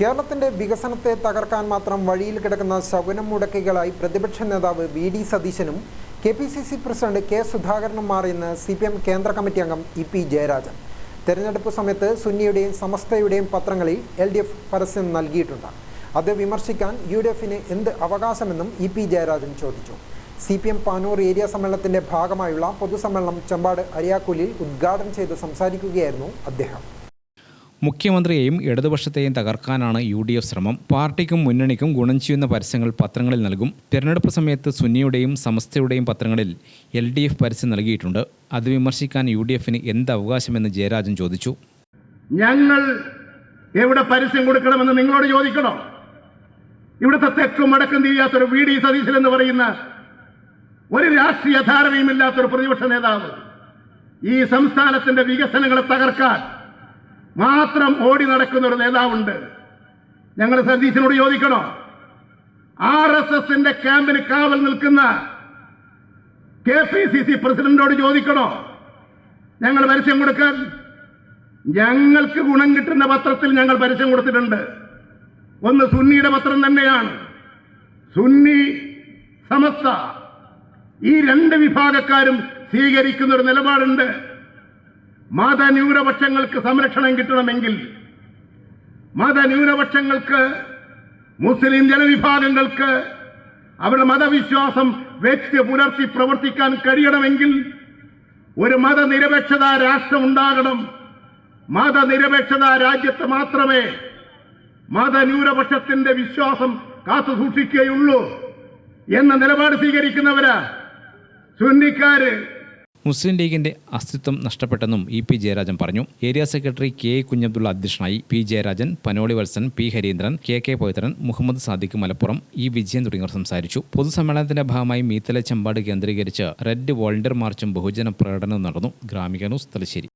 കേരളത്തിന്റെ വികസനത്തെ തകർക്കാൻ മാത്രം വഴിയിൽ കിടക്കുന്ന ശകുനം മുടക്കികളായി പ്രതിപക്ഷ നേതാവ് വി ഡി സതീശനും K P C C president K സുധാകരനും മാറിയെന്ന് സി പി എം കേന്ദ്ര കമ്മിറ്റി അംഗം ഇ പി ജയരാജൻ. തെരഞ്ഞെടുപ്പ് സമയത്ത് സുന്നിയുടെയും സമസ്തയുടെയും പത്രങ്ങളിൽ എൽ ഡി എഫ് പരസ്യം നൽകിയിട്ടുണ്ട്. അത് വിമർശിക്കാൻ യു ഡി എഫിന് എന്ത് അവകാശമെന്നും ഇ പി ജയരാജൻ ചോദിച്ചു. C P M Panoor area സമ്മേളനത്തിന്റെ ഭാഗമായുള്ള പൊതുസമ്മേളനം ചെമ്പാട് അരിയാക്കൂലിൽ ഉദ്ഘാടനം ചെയ്ത് സംസാരിക്കുകയായിരുന്നു അദ്ദേഹം. മുഖ്യമന്ത്രിയെയും ഇടതുപക്ഷത്തെയും തകർക്കാനാണ് യു ഡി എഫ് ശ്രമം. പാർട്ടിക്കും മുന്നണിക്കും ഗുണം ചെയ്യുന്ന പരസ്യങ്ങൾ പത്രങ്ങളിൽ നൽകും. തിരഞ്ഞെടുപ്പ് സമയത്ത് സുന്നിയുടെയും സമസ്തയുടെയും പത്രങ്ങളിൽ എൽ ഡി എഫ് പരസ്യം നൽകിയിട്ടുണ്ട്. അത് വിമർശിക്കാൻ യു ഡി എഫിന് എന്ത് അവകാശമെന്ന് ജയരാജൻ ചോദിച്ചു. ഞങ്ങൾ എവിടെ പരസ്യം കൊടുക്കണമെന്ന് നിങ്ങളോട് ചോദിക്കണോ? ഇവിടുത്തെ തെക്കും മടക്കം തിരിയാത്തൊരു വി ഡി സതീശൻ എന്ന് പറയുന്ന ഒരു രാഷ്ട്രീയ ധാരണയുമില്ലാത്തൊരു പ്രതിപക്ഷ നേതാവ് ഈ സംസ്ഥാനത്തിന്റെ വികസനങ്ങളെ തകർക്കാൻ മാത്രം ഓടി നടക്കുന്ന ഒരു നേതാവുണ്ട്. ഞങ്ങൾ സതീശനോട് ചോദിക്കണോ? ആർ എസ് എസിന്റെ ക്യാമ്പിന് കാവൽ നിൽക്കുന്ന കെ പി സി സി പ്രസിഡന്റോട് ചോദിക്കണോ? ഞങ്ങൾ പരസ്യം കൊടുക്കാൻ. ഞങ്ങൾക്ക് ഗുണം കിട്ടുന്ന പത്രത്തിൽ ഞങ്ങൾ പരസ്യം കൊടുത്തിട്ടുണ്ട്. ഒന്ന് സുന്നിയുടെ പത്രം തന്നെയാണ്. സുന്നി സമസ്ത ഈ രണ്ട് വിഭാഗക്കാരും സ്വീകരിക്കുന്ന ഒരു നിലപാടുണ്ട്. മതന്യൂനപക്ഷങ്ങൾക്ക് സംരക്ഷണം കിട്ടണമെങ്കിൽ മതന്യൂനപക്ഷങ്ങൾക്ക് മുസ്ലിം ജനവിഭാഗങ്ങൾക്ക് അവരുടെ മതവിശ്വാസം വ്യക്തി പുലർത്തി പ്രവർത്തിക്കാൻ കഴിയണമെങ്കിൽ ഒരു മതനിരപേക്ഷത രാഷ്ട്രം ഉണ്ടാകണം. മതനിരപേക്ഷത രാജ്യത്ത് മാത്രമേ മതന്യൂനപക്ഷത്തിന്റെ വിശ്വാസം കാത്തു സൂക്ഷിക്കുകയുള്ളൂ എന്ന നിലപാട് സ്വീകരിക്കുന്നവരാ സുന്നിക്കാര്. മുസ്ലിം ലീഗിന്റെ അസ്തിത്വം നഷ്ടപ്പെട്ടെന്നും ഇ പി ജയരാജൻ പറഞ്ഞു. ഏരിയ സെക്രട്ടറി കെ കുഞ്ഞബ്ദുള്ള അധ്യക്ഷനായി P Jayarajan Panoli Valsan P Harindran K K Pavithran Muhammad Sadiq Malappuram E Vijayan തുടങ്ങിയവർ സംസാരിച്ചു. പൊതുസമ്മേളനത്തിന്റെ ഭാഗമായി മീത്തല ചെമ്പാട് കേന്ദ്രീകരിച്ച് റെഡ് വോളണ്ടിയർ മാർച്ചും ബഹുജന പ്രകടനവും നടന്നു. ഗ്രാമിക ന്യൂസ് തലശ്ശേരി.